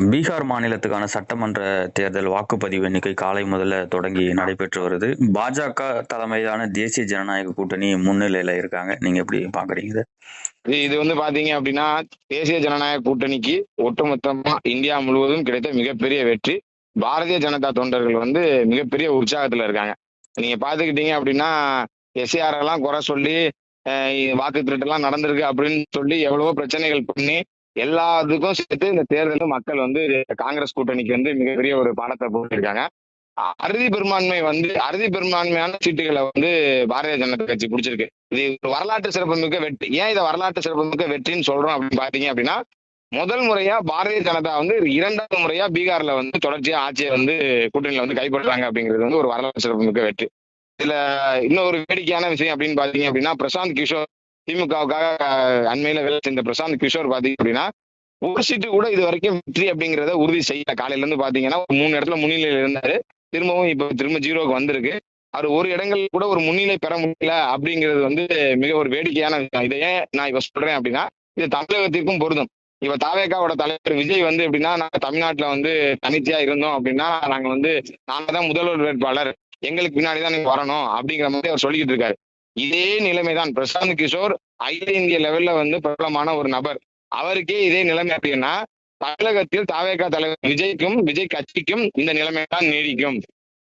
பீகார் மாநிலத்துக்கான சட்டமன்ற தேர்தல் வாக்குப்பதிவு எண்ணிக்கை காலை முதல்ல தொடங்கி நடைபெற்று வருது. பாஜக தலைமையிலான தேசிய ஜனநாயக கூட்டணி முன்னிலையில இருக்காங்க. நீங்க எப்படி பாக்குறீங்க இது? வந்து பாத்தீங்க அப்படின்னா தேசிய ஜனநாயக கூட்டணிக்கு ஒட்டுமொத்தமா இந்தியா முழுவதும் கிடைத்த மிகப்பெரிய வெற்றி. பாரதிய ஜனதா தொண்டர்கள் வந்து மிகப்பெரிய உற்சாகத்துல இருக்காங்க. நீங்க பாத்துக்கிட்டீங்க அப்படின்னா எஸ்ஏஆர் எல்லாம் குறை சொல்லி அஹ், வாக்கு திருட்டெல்லாம் நடந்திருக்கு அப்படின்னு சொல்லி எவ்வளவோ பிரச்சனைகள் பண்ணி எல்லாத்துக்கும் சேர்த்து இந்த தேர்தலில் மக்கள் வந்து காங்கிரஸ் கூட்டணிக்கு வந்து மிகப்பெரிய ஒரு பாடத்தை போட்டிருக்காங்க. அறுதி பெரும்பான்மை வந்து அறுதி பெரும்பான்மையான சீட்டுகளை வந்து பாரதிய ஜனதா கட்சி பிடிச்சிருக்கு. இது ஒரு வரலாற்று சிறப்புமிக்க வெற்றி. ஏன் இதை வரலாற்று சிறப்புமிக்க வெற்றின்னு சொல்றோம் அப்படின்னு பாத்தீங்க அப்படின்னா முதல் முறையா பாரதிய ஜனதா வந்து இரண்டாவது முறையா பீகார்ல வந்து தொடர்ச்சியா ஆட்சியை வந்து கூட்டணியில வந்து கைப்பற்றாங்க அப்படிங்கிறது வந்து ஒரு வரலாற்று சிறப்புமிக்க வெற்றி. இதுல இன்னொரு வேடிக்கையான விஷயம் அப்படின்னு பாத்தீங்க அப்படின்னா பிரசாந்த் கிஷோர் திமுகவுக்காக அண்மையில வேலை செஞ்ச பிரசாந்த் கிஷோர் பாத்தீங்க அப்படின்னா ஒரு சீட்டு கூட இது வரைக்கும் வெற்றி அப்படிங்கிறத உறுதி செய்யல. காலையில இருந்து பாத்தீங்கன்னா ஒரு மூணு இடத்துல முன்னிலையில இருந்தாரு. திரும்பவும் இப்ப திரும்ப ஜீரோக்கு வந்திருக்கு. அவர் ஒரு இடங்கள் கூட ஒரு முன்னிலை பெற முடியல அப்படிங்கிறது வந்து மிக ஒரு வேடிக்கையான விஷயம். இதை ஏன் நான் இப்ப சொல்றேன் அப்படின்னா இது தமிழகத்திற்கும் பொருந்தும். இப்ப தாவேகாவோட தலைவர் விஜய் வந்து எப்படின்னா நாங்க தமிழ்நாட்டுல வந்து தனிச்சையா இருந்தோம் அப்படின்னா நாங்க வந்து நாங்க தான் முதல்வர் வேட்பாளர். எங்களுக்கு பின்னாடி தான் நீங்க வரணும் அப்படிங்கிற மாதிரி அவர் சொல்லிக்கிட்டு இருக்காரு. இதே நிலைமைதான் பிரசாந்த் கிஷோர் அகில இந்திய லெவல்ல வந்து பிரபலமான ஒரு நபர். அவருக்கே இதே நிலைமை அப்படின்னா தமிழகத்தில் தாவேகா தலைவர் விஜய்க்கும் விஜய் கட்சிக்கும் இந்த நிலைமை தான் நீடிக்கும்.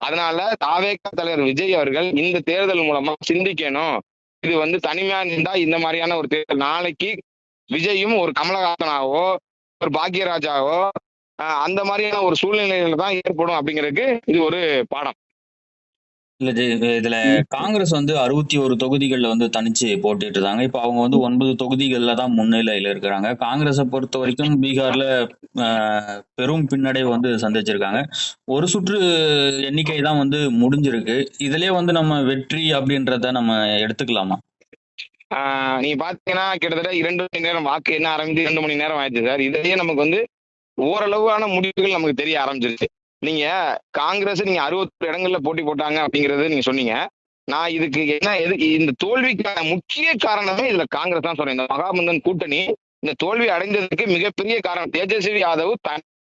அதனால தாவேகா தலைவர் விஜய் அவர்கள் இந்த தேர்தல் மூலமா சிந்திக்கணும். இது வந்து தனிமையா இருந்தா இந்த மாதிரியான ஒரு தேர்தல். நாளைக்கு விஜயும் ஒரு கமலஹாசனாவோ ஒரு பாக்யராஜாவோ அந்த மாதிரியான ஒரு சூழ்நிலையில தான் ஏற்படும் அப்படிங்கிறதுக்கு இது ஒரு பாடம். இதுல காங்கிரஸ் வந்து அறுபத்தி ஒரு தொகுதிகள்ல வந்து தனிச்சு போட்டிட்டு இருந்தாங்க இப்ப அவங்க வந்து ஒன்பது தொகுதிகள்ல தான் முன்னிலையில இருக்கிறாங்க. காங்கிரஸை பொறுத்த வரைக்கும் பீகார்ல பெரும் பின்னடைவு வந்து சந்திச்சிருக்காங்க. ஒரு சுற்று எண்ணிக்கை தான் வந்து முடிஞ்சிருக்கு. இதுலயே வந்து நம்ம வெற்றி அப்படின்றத நம்ம எடுத்துக்கலாமா? நீங்க பாத்தீங்கன்னா கிட்டத்தட்ட இரண்டு மணி நேரம் வாக்கு என்ன ஆரம்பிச்சு இரண்டு மணி நேரம் ஆயிடுச்சு சார். இதுலயே நமக்கு வந்து ஓரளவான முடிவுகள் நமக்கு தெரிய ஆரம்பிச்சிருச்சு. நீங்க காங்கிரஸ் நீங்க அறுபத்தி இடங்கள்ல போட்டி போட்டாங்க அப்படிங்கறது நீங்க சொன்னீங்க. நான் இதுக்கு என்ன எது இந்த தோல்விக்கான முக்கிய காரணமே இதுல காங்கிரஸ் தான் சொல்றேன். இந்த மகாமந்தன் கூட்டணி இந்த தோல்வி அடைந்ததுக்கு மிகப்பெரிய காரணம். தேஜஸ்வி யாதவ்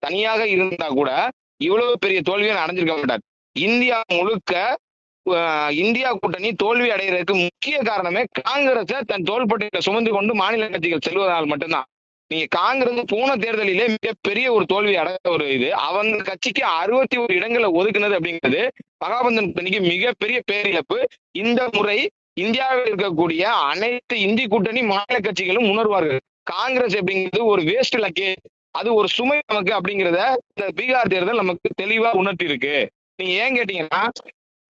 தனியாக இருந்தா கூட இவ்வளவு பெரிய தோல்வியை அடைஞ்சிருக்க மாட்டார். இந்தியா முழுக்க இந்தியா கூட்டணி தோல்வி அடைகிறதுக்கு முக்கிய காரணமே காங்கிரஸை தன் தோள்பட்டையில சுமந்து கொண்டு மாநில கட்சிகள் செல்வதால் மட்டும்தான். நீங்க காங்கிரஸ் போன தேர்தலிலே மிகப்பெரிய ஒரு தோல்வி அடைந்த ஒரு இது. அவங்க கட்சிக்கு அறுபத்தி ஒரு இடங்களை ஒதுக்குனது அப்படிங்கிறது மகாபந்தன் கூட்டணிக்கு மிகப்பெரிய பேரிழப்பு. இந்த முறை இந்தியாவில் இருக்கக்கூடிய அனைத்து இந்தி கூட்டணி மாநில கட்சிகளும் உணர்வார்கள். காங்கிரஸ் அப்படிங்கிறது ஒரு வேஸ்ட் லக்கே. அது ஒரு சுமை நமக்கு அப்படிங்கிறத இந்த பீகார் தேர்தல் நமக்கு தெளிவா உணர்த்தி இருக்கு நீங்க ஏன் கேட்டீங்கன்னா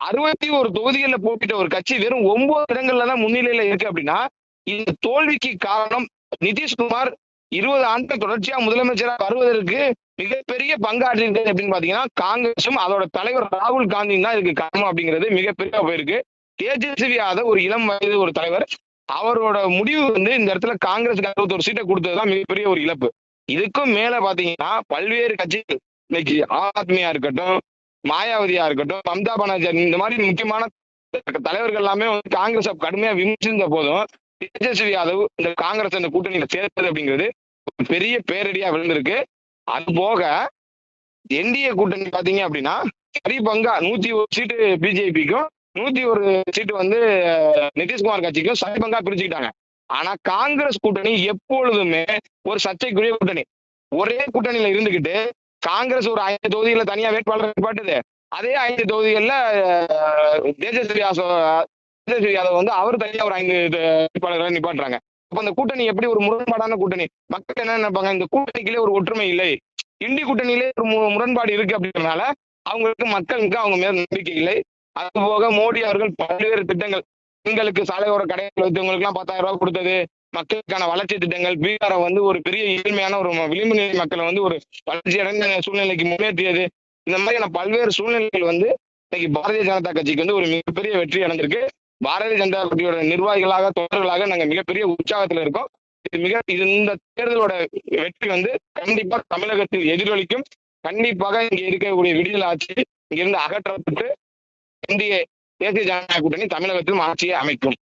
அறுபத்தி ஒரு தொகுதிகளில் போட்டிட்ட ஒரு கட்சி வெறும் ஒன்பது இடங்கள்ல தான் முன்னிலையில இருக்கு அப்படின்னா இந்த தோல்விக்கு காரணம் நிதிஷ்குமார் இருபது ஆண்டுகள் தொடர்ச்சியா முதலமைச்சராக வருவதற்கு மிகப்பெரிய பங்காற்றிருக்கு அப்படின்னு பாத்தீங்கன்னா காங்கிரசும் அதோட தலைவர் ராகுல் காந்தியும் தான் இதுக்கு காரணம் அப்படிங்கிறது மிகப்பெரிய போயிருக்கு. தேஜஸ்வி யாதவ் ஒரு இளம் வயது ஒரு தலைவர். அவரோட முடிவு வந்து இந்த இடத்துல காங்கிரஸுக்கு அறுபத்தொரு சீட்டை கொடுத்ததுதான் மிகப்பெரிய ஒரு இழப்பு. இதுக்கும் மேல பாத்தீங்கன்னா பல்வேறு கட்சிகள் இன்னைக்கு ஆத்மியா இருக்கட்டும் மாயாவதியா இருக்கட்டும் மம்தா பானர்ஜி இந்த மாதிரி முக்கியமான தலைவர்கள் எல்லாமே வந்து காங்கிரஸ் கடுமையா விமர்சித்த போதும் தேஜஸ்வி யாதவ் இந்த காங்கிரஸ் அந்த கூட்டணியில சேர்த்தது அப்படிங்கிறது பெரிய பேரடியா விழுந்திருக்கு. அது போக என்டிஏ கூட்டணி பாத்தீங்க அப்படின்னா சரி பங்கா நூத்தி ஒரு சீட்டு பிஜேபிக்கும் நூத்தி ஒரு சீட்டு வந்து நிதிஷ்குமார் கட்சிக்கும் சரி பங்கா பிரிச்சுக்கிட்டாங்க. ஆனா காங்கிரஸ் கூட்டணி எப்பொழுதுமே ஒரு சர்ச்சைக்குரிய கூட்டணி. ஒரே கூட்டணியில இருந்துகிட்டு காங்கிரஸ் ஒரு ஐந்து தொகுதியில தனியா வேட்பாளர் நிப்பாட்டுது. அதே ஐந்து தொகுதிகள்ல அஹ், தேஜஸ்வி யாசோ- தேஜஸ்வி யாதவ் வந்து அவர் தனியா ஒரு ஐந்து வேட்பாளர்களை நிப்பாட்டுறாங்க. அப்ப அந்த கூட்டணி எப்படி ஒரு முரண்பாடான கூட்டணி? மக்கள் என்ன நினைப்பாங்க? இந்த கூட்டணிக்குள்ளே ஒரு ஒற்றுமை இல்லை. இந்தி கூட்டணியிலே ஒரு மு- முரண்பாடு இருக்கு அப்படின்றனால அவங்களுக்கு மக்களுக்கு அவங்க மேல நம்பிக்கை இல்லை. அது போக மோடி அவர்கள் பல்வேறு திட்டங்கள் பெண்களுக்கு சாலையோர கடைகள் வைத்தவங்களுக்கு எல்லாம் பத்தாயிரம் ரூபாய் கொடுத்தது மக்களுக்கான வளர்ச்சி திட்டங்கள் பீகாரை வந்து ஒரு பெரிய ஏழ்மையான ஒரு விளிம்பு நிலை மக்களை வந்து ஒரு வளர்ச்சி அடைந்த சூழ்நிலைக்கு முன்னேற்றியது. இந்த மாதிரியான பல்வேறு சூழ்நிலைகள் வந்து இன்னைக்கு பாரதிய ஜனதா கட்சிக்கு வந்து ஒரு மிகப்பெரிய வெற்றி அடைந்திருக்கு பாரதிய ஜனதா கட்சியோட நிர்வாகிகளாக தொண்டர்களாக நாங்க மிகப்பெரிய உற்சாகத்துல இருக்கோம். இது மிக இது இந்த தேர்தலோட வெற்றி வந்து கண்டிப்பா தமிழகத்தில் எதிரொலிக்கும். கண்டிப்பாக இங்க இருக்கக்கூடிய விடுதலை ஆட்சி இங்கிருந்து அகற்றப்பட்டு இந்திய தேசிய ஜனநாயக கூட்டணி தமிழகத்திலும் ஆட்சியை அமைக்கும்.